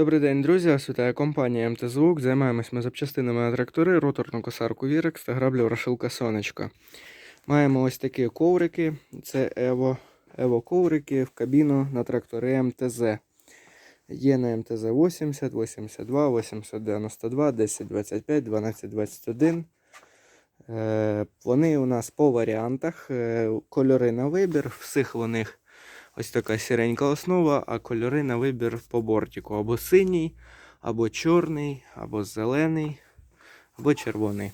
Добрий день, друзі! Вас компанія МТ Звук. Займаємось ми запчастинами на трактори, роторну косарку Вірекс та граблю Ворошилка Сонечка. Маємо ось такі коврики. Це Ево, Ево коврики в кабіну на трактори МТЗ. Є на МТЗ 80, 82, 892, 1025, 1221. Е, Вони у нас по варіантах. Е, Кольори на вибір. Всіх вони ось така сіренька основа, а кольори на вибір по бортику. Або синій, або чорний, або зелений, або червоний.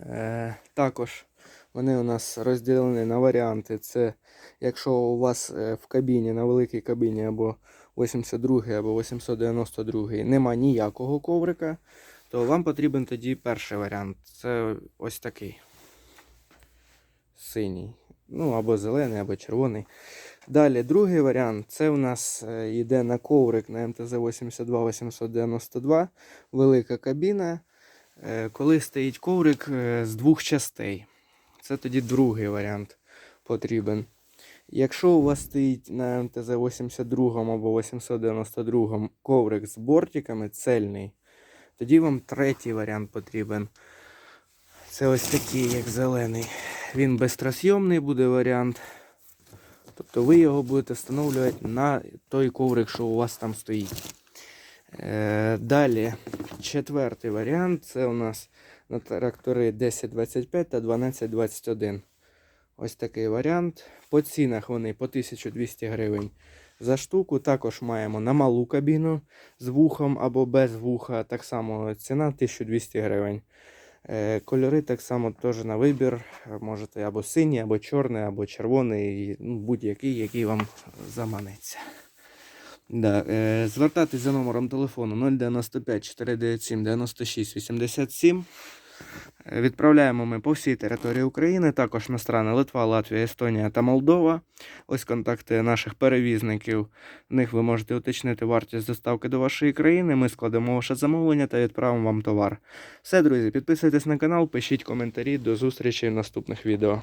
Е, також вони у нас розділені на варіанти. Це якщо у вас е, в кабіні, на великій кабіні або 82 або 892 нема ніякого коврика, то вам потрібен тоді перший варіант. Це ось такий. Синій. Ну, або зелений, або червоний. Далі, другий варіант це у нас е, йде на коврик на МТЗ 82 892, велика кабіна. Е, Коли стоїть коврик е, з двох частей. Це тоді другий варіант потрібен. Якщо у вас стоїть на МТЗ 82 або 892 коврик з бортиками цельний, тоді вам третій варіант потрібен. Це ось такий, як зелений. Він безтросйомний буде варіант. Тобто ви його будете встановлювати на той коврик, що у вас там стоїть. Е, далі, четвертий варіант це у нас на трактори 1025 та 1221. Ось такий варіант. По цінах вони по 1200 гривень за штуку. Також маємо на малу кабіну з вухом або без вуха. Так само ціна 1200 гривень. Е, Кольори так само теж на вибір. Можете або синій, або чорний, або червоний, ну, будь-який, який вам заманеться. Да, Звертатись за номером телефону 095 497 96 87. Відправляємо ми по всій території України, також на страни Литва, Латвія, Естонія та Молдова. Ось контакти наших перевізників. В них ви можете уточнити вартість доставки до вашої країни. Ми складемо ваше замовлення та відправимо вам товар. Все, друзі, підписуйтесь на канал, пишіть коментарі. До зустрічі в наступних відео.